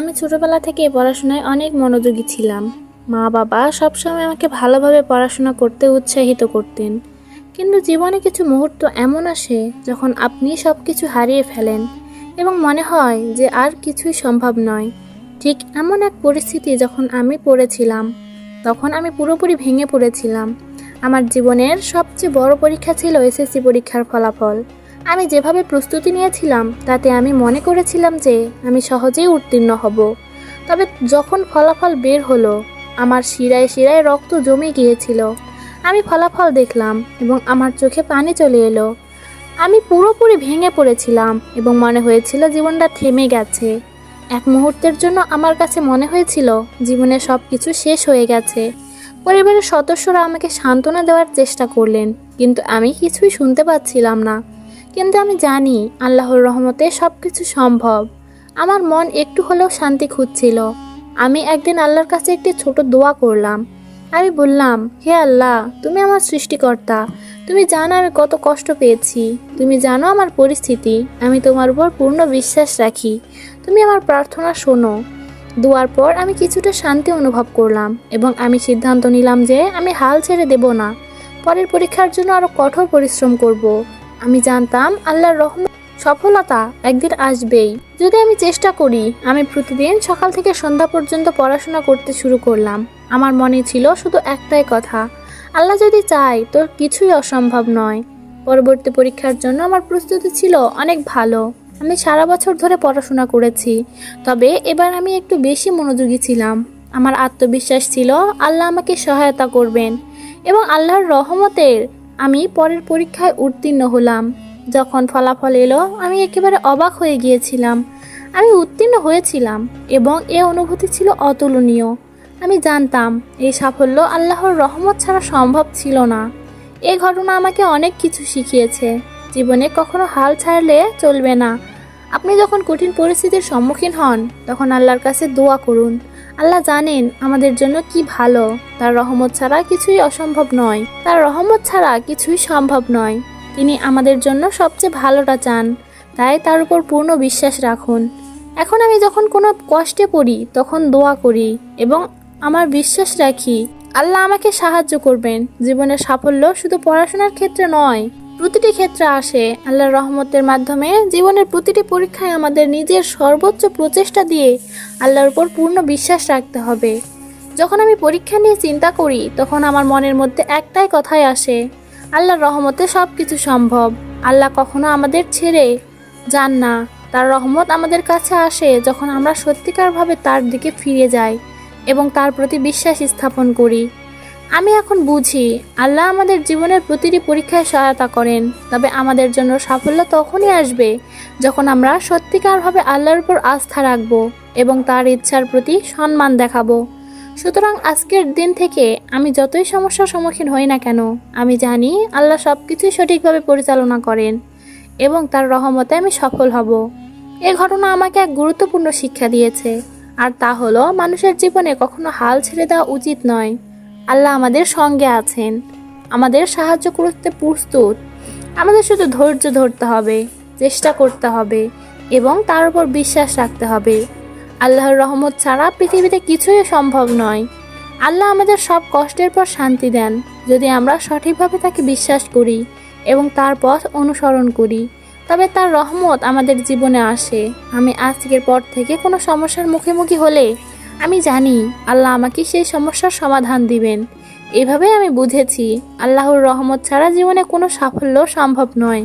আমি ছোটবেলা থেকে পড়াশোনায় অনেক মনোযোগী ছিলাম। মা বাবা সবসময় আমাকে ভালোভাবে পড়াশোনা করতে উৎসাহিত করতেন। কিন্তু জীবনে কিছু মুহূর্ত এমন আসে যখন আপনি সব কিছু হারিয়ে ফেলেন এবং মনে হয় যে আর কিছুই সম্ভব নয়। ঠিক এমন এক পরিস্থিতি যখন আমি পড়েছিলাম, তখন আমি পুরোপুরি ভেঙে পড়েছিলাম। আমার জীবনের সবচেয়ে বড় পরীক্ষা ছিল এসএসসি পরীক্ষার ফলাফল। আমি যেভাবে প্রস্তুতি নিয়েছিলাম, তাতে আমি মনে করেছিলাম যে আমি সহজেই উত্তীর্ণ হব। তবে যখন ফলাফল বের হলো, আমার শিরায় শিরায় রক্ত জমে গিয়েছিল। আমি ফলাফল দেখলাম এবং আমার চোখে পানি চলে এলো। আমি পুরোপুরি ভেঙে পড়েছিলাম এবং মনে হয়েছিল জীবনটা থেমে গেছে। এক মুহূর্তের জন্য আমার কাছে মনে হয়েছিল জীবনে সব কিছু শেষ হয়ে গেছে। পরিবারের সদস্যরা আমাকে সান্ত্বনা দেওয়ার চেষ্টা করলেন, কিন্তু আমি কিছুই শুনতে পাচ্ছিলাম না। কিন্তু আমি জানি আল্লাহর রহমতে সব কিছু সম্ভব। আমার মন একটু হলেও শান্তি খুঁজছিল। আমি একদিন আল্লাহর কাছে একটি ছোট দোয়া করলাম। আমি বললাম, হে আল্লাহ, তুমি আমার সৃষ্টিকর্তা। তুমি জানো আমি কত কষ্ট পেয়েছি। তুমি জানো আমার পরিস্থিতি। আমি তোমার উপর পূর্ণ বিশ্বাস রাখি। তুমি আমার প্রার্থনা শোনো। দোয়ার পর আমি কিছুটা শান্তি অনুভব করলাম এবং আমি সিদ্ধান্ত নিলাম যে আমি হাল ছেড়ে দেব না। পরের পরীক্ষার জন্য আরও কঠোর পরিশ্রম করব। আমি জানতাম আল্লাহর রহমত, সফলতা একদিন আসবেই। যদি আমি চেষ্টা করি, আমি প্রতিদিন সকাল থেকে সন্ধ্যা পর্যন্ত পড়াশোনা করতে শুরু করলাম। আমার মনে ছিল শুধু একটাই কথা, আল্লাহ যদি চায় তোর কিছুই অসম্ভব নয়। পরবর্তী পরীক্ষার জন্য আমার প্রস্তুতি ছিল অনেক ভালো। আমি সারা বছর ধরে পড়াশোনা করেছি, তবে এবার আমি একটু বেশি মনোযোগী ছিলাম। আমার আত্মবিশ্বাস ছিল, আল্লাহ আমাকে সহায়তা করবেন এবং আল্লাহর রহমতের আমি পরের পরীক্ষায় উত্তীর্ণ হলাম। যখন ফলাফল এলো, আমি একেবারে অবাক হয়ে গিয়েছিলাম। আমি উত্তীর্ণ হয়েছিলাম এবং এ অনুভূতি ছিল অতুলনীয়। আমি জানতাম এই সাফল্য আল্লাহর রহমত ছাড়া সম্ভব ছিল না। এ ঘটনা আমাকে অনেক কিছু শিখিয়েছে। জীবনে কখনো হাল ছাড়লে চলবে না। আপনি যখন কঠিন পরিস্থিতির সম্মুখীন হন, তখন আল্লাহর কাছে দোয়া করুন। আল্লাহ জানেন আমাদের জন্য কি ভালো। তার রহমত ছাড়া কিছুই অসম্ভব নয়। তার রহমত ছাড়া কিছুই সম্ভব নয়। তিনি আমাদের জন্য সবচেয়ে ভালোটা চান। তাই তার উপর পূর্ণ বিশ্বাস রাখুন। এখন আমি যখন কোনো কষ্টে পড়ি, তখন দোয়া করি এবং আমার বিশ্বাস রাখি, আল্লাহ আমাকে সাহায্য করবেন। জীবনের সাফল্য শুধু পড়াশোনার ক্ষেত্রে নয় প্রতিটি ক্ষেত্রে আসে আল্লাহর রহমতের মাধ্যমে। জীবনের প্রতিটি পরীক্ষায় আমাদের নিজের সর্বোচ্চ প্রচেষ্টা দিয়ে আল্লাহর উপর পূর্ণ বিশ্বাস রাখতে হবে। যখন আমি পরীক্ষা নিয়ে চিন্তা করি, তখন আমার মনের মধ্যে একটাই কথাই আসে, আল্লাহর রহমতে সব কিছু সম্ভব। আল্লাহ কখনো আমাদের ছেড়ে যান না। তার রহমত আমাদের কাছে আসে যখন আমরা সত্যিকারভাবে তার দিকে ফিরে যাই এবং তার প্রতি বিশ্বাস স্থাপন করি। আমি এখন বুঝি, আল্লাহ আমাদের জীবনের প্রতিটি পরীক্ষায় সহায়তা করেন, তবে আমাদের জন্য সাফল্য তখনই আসবে যখন আমরা সত্যিকারভাবে আল্লাহর উপর আস্থা রাখব এবং তার ইচ্ছার প্রতি সম্মান দেখাবো। সুতরাং আজকের দিন থেকে আমি যতই সমস্যার সম্মুখীন হই না কেন, আমি জানি আল্লাহ সব কিছুই সঠিকভাবে পরিচালনা করেন এবং তার রহমতে আমি সফল হব। এ ঘটনা আমাকে এক গুরুত্বপূর্ণ শিক্ষা দিয়েছে, আর তা হলো, মানুষের জীবনে কখনো হাল ছেড়ে দেওয়া উচিত নয়। আল্লাহ আমাদের সঙ্গে আছেন। আমাদের সাহায্য করতে প্রস্তুত। আমাদের শুধু ধৈর্য ধরতে হবে, চেষ্টা করতে হবে এবং তার উপর বিশ্বাস রাখতে হবে। আল্লাহর রহমত ছাড়া পৃথিবীতে কিছুই সম্ভব নয়। আল্লাহ আমাদের সব কষ্টের পর শান্তি দেন যদি আমরা সঠিকভাবে তাকে বিশ্বাস করি এবং তার পথ অনুসরণ করি। তবে তার রহমত আমাদের জীবনে আসে। আমি আজকের পর থেকে কোনো সমস্যার মুখোমুখি হলে আমি জানি আল্লাহ আমাকে সেই সমস্যার সমাধান দিবেন। এভাবে আমি বুঝেছি, আল্লাহর রহমত ছাড়া জীবনে কোনো সাফল্য সম্ভব নয়।